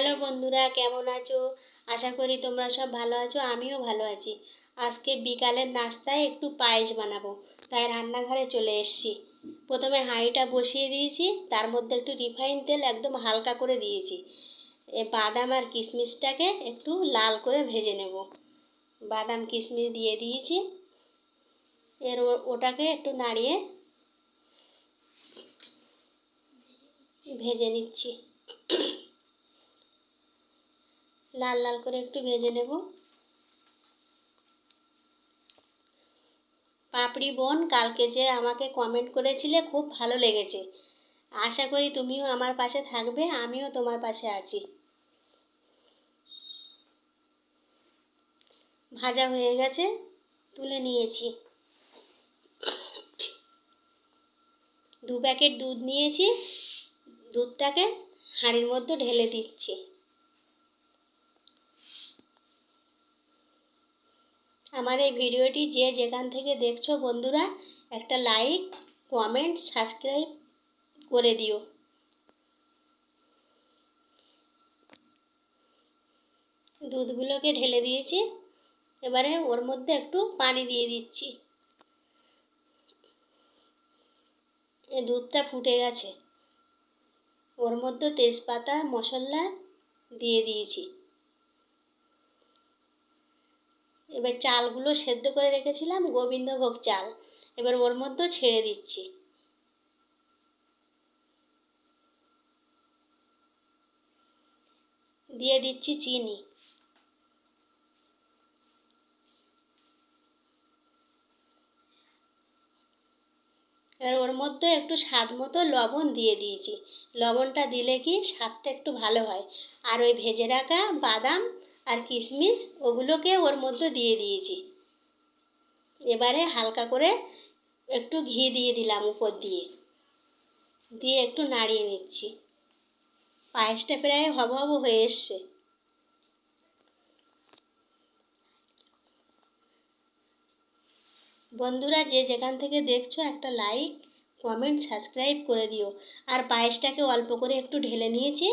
Hello বন্ধুরা, কেমন আছো? আশা করি তোমরা সব ভালো আছো, আমিও ভালো আছি। আজকে বিকালের নাস্তায় একটু পায়েস বানাবো, তাই রান্নাঘরে চলে এসেছি। প্রথমে হাঁড়িটা বসিয়ে দিয়েছি, তার মধ্যে একটু রিফাইন তেল একদম হালকা করে দিয়েছি। এ বাদাম আর কিশমিশটাকে একটু লাল করে ভেজে নেব। বাদাম কিশমিশ দিয়ে দিয়েছি। এর ওটাকে একটু নাড়িয়ে ভেজে নিচ্ছি। লাল লাল করে একটু ভেজে নেব। পাপড়ি বোন কালকে যে আমাকে কমেন্ট করেছিলে, খুব ভালো লেগেছে। আশা করি তুমিও আমার পাশে থাকবে, আমিও তোমার পাশে আছি। ভাজা হয়ে গেছে, তুলে নিয়েছি। দু প্যাকেট দুধ নিয়েছি, দুধটাকে হাঁড়ির মধ্যে ঢেলে দিচ্ছি। আমার এই ভিডিওটি যে যেখান থেকে দেখছ বন্ধুরা, একটা লাইক কমেন্ট সাবস্ক্রাইব করে দিও। দুধগুলোকে ঢেলে দিয়েছি, এবারে ওর মধ্যে একটু পানি দিয়ে দিচ্ছি। দুধটা ফুটে গেছে। ওর মধ্যে তেজপাতা, মশলা দিয়ে দিয়েছি। এবার চালগুলো সেদ্ধ করে রেখেছিলাম, গোবিন্দভোগ চাল। এবার ওর মধ্যে ছেড়ে দিচ্ছি। দিয়ে দিচ্ছি চিনি। এবার ওর মধ্যে একটু স্বাদ মতো লবণ দিয়ে দিয়েছি। লবণটা দিলে কি স্বাদটা একটু ভালো হয়। আর ওই ভেজে রাখা বাদাম আর কিশমিশ ওগুলোকে ওর মধ্যে দিয়ে দিয়েছি। এবারে হালকা করে একটু ঘি দিয়ে দিলাম উপর দিয়ে। দিয়ে একটু নাড়িয়ে নিচ্ছি। পায়েসটা প্রায় হব হব হয়ে এসছে। বন্ধুরা, যে যেখান থেকে দেখছ একটা লাইক কমেন্ট সাবস্ক্রাইব করে দিও। আর পায়েসটাকে অল্প করে একটু ঢেলে নিয়েছি।